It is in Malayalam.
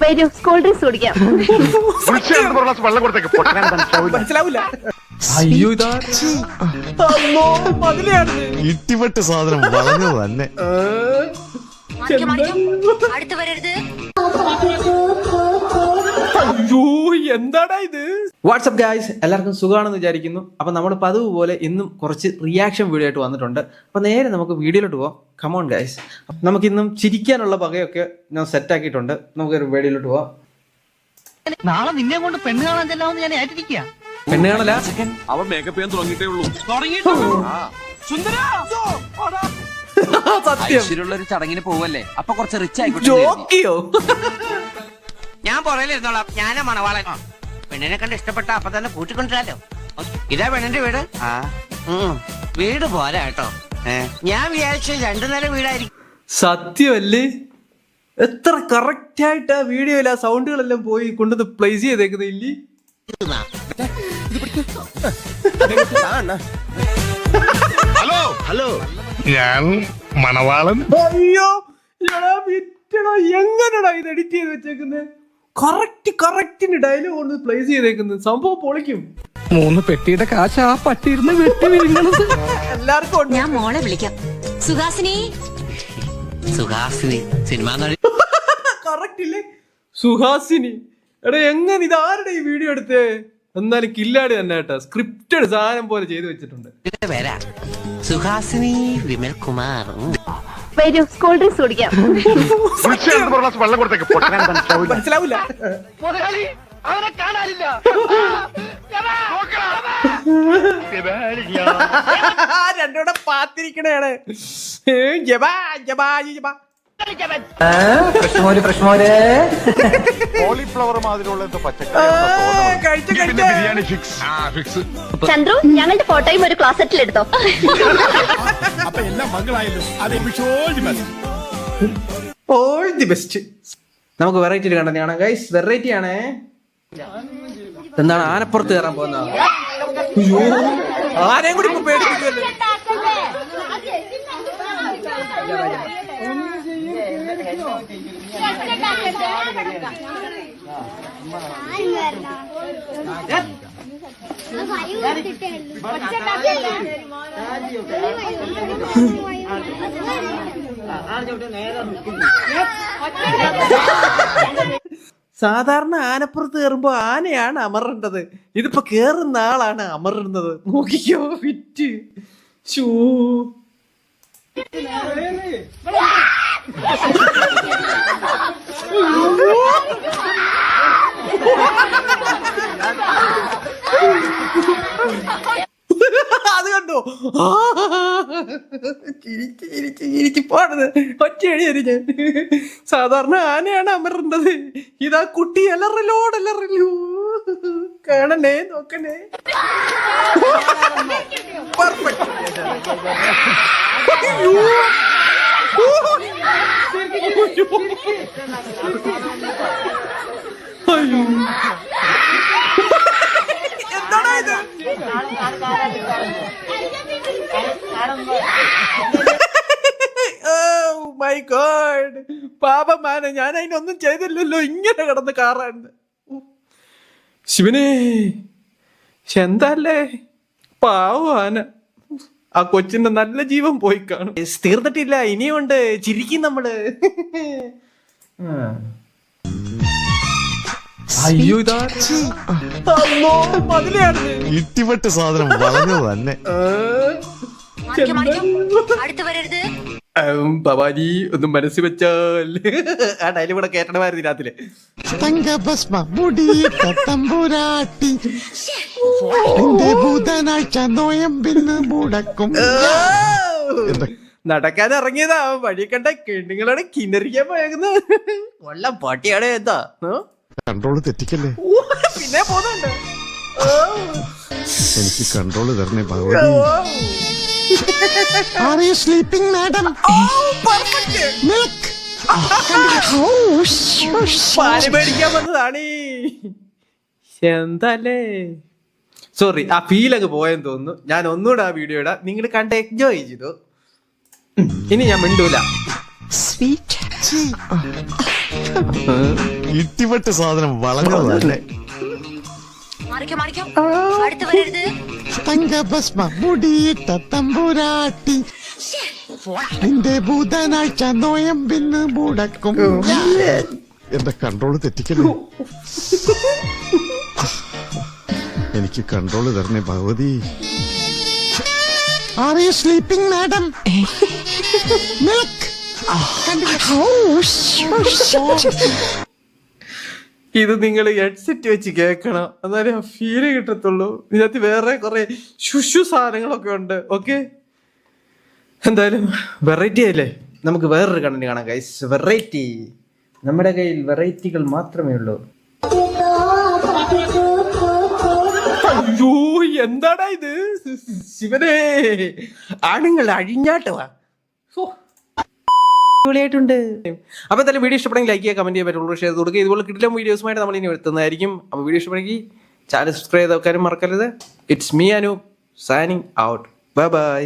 വരൂ സ്കൂൾ ഡ്രിങ്ക്സ് കുടിക്കാം വെള്ളം കൊടുത്തേക്ക് മനസ്സിലാവില്ല അയ്യോ ഇട്ടിപ്പെട്ട് സാധനം വളഞ്ഞു തന്നെ അടുത്ത് വരരുത്. അയ്യോ എന്താടാ ഇത്? വാട്സപ്പ് ഗായ്സ് എല്ലാവർക്കും സുഖമാണെന്ന് വിചാരിക്കുന്നു. അപ്പൊ നമ്മൾ പതിവ് പോലെ ഇന്നും കുറച്ച് റിയാക്ഷൻ വീഡിയോ ആയിട്ട് വന്നിട്ടുണ്ട്. അപ്പൊ നേരെ നമുക്ക് വീഡിയോയിലോട്ട് പോവാം. കമോൺ ഗായ്സ് നമുക്ക് ഇന്നും ചിരിക്കാനുള്ള വകയൊക്കെ ഞാൻ സെറ്റ് ആക്കിയിട്ടുണ്ട്. നമുക്ക് ഒരു വീഡിയോയിലോട്ട് പോവാം. നാളെ നിന്നെ കൊണ്ട് പെണ്ണ് കാണാൻ ചെല്ലാമെന്ന് ഞാൻ ഏറ്റിരിക്കുക പെണ്ണ് കാണല അവൻ മേക്കപ്പ് ചെയ്യാൻ തുടങ്ങിയിട്ടേ ഉള്ളൂ. സത്യം. ഒരു ചടങ്ങിന് പോവല്ലേ? അപ്പൊ കുറച്ച് റിച്ച് ആയിക്കോട്ടെ. ജോക്കിയോ? ഞാൻ പുറയിലിരുന്നോളാം ഞാനാ മണവാളൻ. പെണ്ണിനെ കണ്ട് ഇഷ്ടപ്പെട്ട അപ്പൊ തന്നെ കൂട്ടിക്കൊണ്ടിരാലോ ഇതാ പെണ്ണിന്റെ വീട്. ആ. വീട് പോരാ കേട്ടോ. ഞാൻ വിചാരിച്ചു രണ്ടു നില വീടായിരിക്കും. സത്യമല്ലേ? എത്ര കറക്റ്റ് ആയിട്ട് ആ വീഡിയോയിൽ ആ സൗണ്ടുകളെല്ലാം പോയി കൊണ്ടുവന്ന് പ്ലേസ് ചെയ്തേക്കുന്നത് ഇല്ലേ? ഹലോ. ഹലോ. ഞാൻ മണവാളൻ. അയ്യോ എങ്ങനെടാ ഇത് എഡിറ്റ് ചെയ്ത് വെച്ചേക്കുന്നത് കറക്റ്റ് കറക്റ്റിന് ഡയലോഗ് കൊണ്ട് പ്ലേസ് ചെയ്തേക്കുന്നത് സംഭവം പൊളിക്കും. മൂന്ന് പെട്ടിയുടെ കാശ് ആ പട്ടിയിരുന്ന് വെട്ടി വിഴുങ്ങണത് എല്ലാവർക്കും ഉണ്ട്. ഞാൻ മോളെ വിളിക്കാം. സുഹാസിനി? സുഹാസിനി സിനിമ കറക്റ്റില്ലേ കറക്റ്റ് ഇല്ലേ? സുഹാസിനി. എടാ എങ്ങനെ ഇത് ആരുടെ ഈ വീഡിയോ എടുത്തേ? എന്നാലും കില്ലാടി തന്നെ കേട്ടോ. സ്ക്രിപ്റ്റഡ് സാധനം പോലെ ചെയ്തു വെച്ചിട്ടുണ്ട്. സുഹാസിനി വിമൽ കുമാർ. വരൂ സ്കൂൾ ഡ്രിങ്ക്സ് കുടിക്കാം വെള്ളം കൊടുത്തേക്ക് പൊട്ടാൻ മനസ്സിലാവില്ല. രണ്ടൂടെ പാത്തിരിക്കണേണ് ഏ, ജബാ, ജബാ, ജബാ. ഫിക്സ് ചന്ദ്രു ഞങ്ങളുടെ ഫോട്ടോയും ഒരു ക്ലാസറ്റിൽ എടുത്തോ. ഓൾ ദി ബെസ്റ്റ് നമുക്ക് വെറൈറ്റി കണ്ടതാണ് ഗൈസ് വെറൈറ്റി ആണ്. എന്താണ് ആനപ്പുറത്ത് കയറാൻ പോകുന്നത്? ആരെയും കൂടി ഇപ്പൊ പേടിപ്പിക്കുമല്ലോ സാധാരണ ആനപ്പുറത്ത് കയറുമ്പോ ആനയാണ് അമറേണ്ടത്. ഇതിപ്പോ കേറുന്ന ആളാണ് അമറുന്നത് നോക്കിക്കോ വിറ്റ്. ഷൂ ha കണ്ടോ ആ, ചിരിച്ച് ചിരിച്ച് ചിരിച്ച് പോണത് ഒറ്റയടി ഞാൻ. സാധാരണ ആനയാണ് അമരേണ്ടത് ഇതാ കുട്ടി എലറലോടലറലൂ കാണണേ നോക്കണേ. അയ്യോ. ഇത്? മൈ ഗോഡ് പാപമാന ഞാൻ അതിനൊന്നും ചെയ്തില്ലല്ലോ. ഇങ്ങനെ കിടന്ന് കാറാണ് ശിവനെ എന്താല്ലേ പാവാന ആ കൊച്ചിന്റെ നല്ല ജീവൻ പോയി കാണും. തീർന്നിട്ടില്ല. ഇനിയുണ്ട്. ചിരിക്കും നമ്മൾ. അയ്യോ ഇതാ. അമ്മോ, മതിലെയാണ് ഇട്ടിപ്പെട്ട് സാധനം പറഞ്ഞു തന്നെ. അടുത്ത് വരരുത്. ഭവാനി ഒന്ന് മനസ്സിൽ വെച്ചാൽ. ആ ഡയലോഗ് കൂടെ കേട്ടണമായിരുന്നു രാത്രി തങ്കഭസ്മ മുടി എന്റെ ബുധനാഴ്ച നോയമ്പിന്ന് മുടക്കും. നടക്കാൻ ഇറങ്ങിയതാ. വഴി കണ്ട കിണ്ണുങ്ങളാണ് കിണറിയാൻ പോയത് കൊല്ലം പാട്ടിയാണ് എന്താ? കൺട്രോൾ കൺട്രോൾ തെറ്റിക്കല്ലേ? പിന്നെ പോകുന്നുണ്ട്. എനിക്ക് കൺട്രോൾ തരണേ ഭഗവാൻ Bhagavathi are you sleeping, madam? Oh, perfect. Milk പാൽ മേടിക്കാൻ വന്നതാണ് എന്തല്ലേ സോറി ആ ഫീലൊക്കെ പോയെന്ന് തോന്നുന്നു. ഞാൻ ഒന്നുകൂടെ ആ വീഡിയോ ഇടാം. നിങ്ങൾ കണ്ട് എൻജോയ് ചെയ്തു. ഇനി ഞാൻ മിണ്ടൂല. ഇട്ടിപ്പെട്ട് സാധനം വളഞ്ഞതല്ലേ മാറിക്കോ മാറിക്കോ അടുത്ത് വരരുത്. നിന്റെ ഭൂതനാഴ്ച നോയമ്പിന്ന് മുടക്കും. എന്റെ കൺട്രോൾ തെറ്റിക്കല്ലേ? എനിക്ക് കൺട്രോൾ തരണേ Bhagavathi. Are you sleeping madam milk ഇത് നിങ്ങൾ ഹെഡ്സെറ്റ് വെച്ച് കേൾക്കണം. എന്നാലേ ആ ഫീൽ കിട്ടത്തുള്ളൂ. ഇതിനകത്ത് വേറെ കുറെ ശുശു സാധനങ്ങളൊക്കെ ഉണ്ട്. ഓക്കെ എന്തായാലും വെറൈറ്റി അല്ലേ? നമുക്ക് വേറൊരു കണ്ടന്റ് കാണാം ഗൈസ് വെറൈറ്റി നമ്മുടെ കയ്യിൽ വെറൈറ്റികൾ മാത്രമേ ഉള്ളൂ. അയ്യോ എന്താടാ ഇത്? ശിവനെ. ആണുങ്ങൾ അഴിഞ്ഞാട്ടവാ. ഓ അടിപൊളിയായിട്ടുണ്ട്. അപ്പോൾ എന്തായാലും വീഡിയോ ഇഷ്ടപ്പെടുമെങ്കിൽ ലൈക്ക് ചെയ്യുക കമന്റ് ചെയ്യാൻ പറ്റുള്ളൂ ഷെയർ കൊടുക്കുക. ഇതുപോലെ കിട്ടില്ല വീഡിയോസുമായിട്ട് നമ്മൾ ഇനി എത്തുന്നതായിരിക്കും അപ്പോൾ വീഡിയോ ഇഷ്ടപ്പെടുമെങ്കിൽ ചാനൽ സബ്സ്ക്രൈബ് വെക്കാനും മറക്കരുത്. It's me Anu signing out bye bye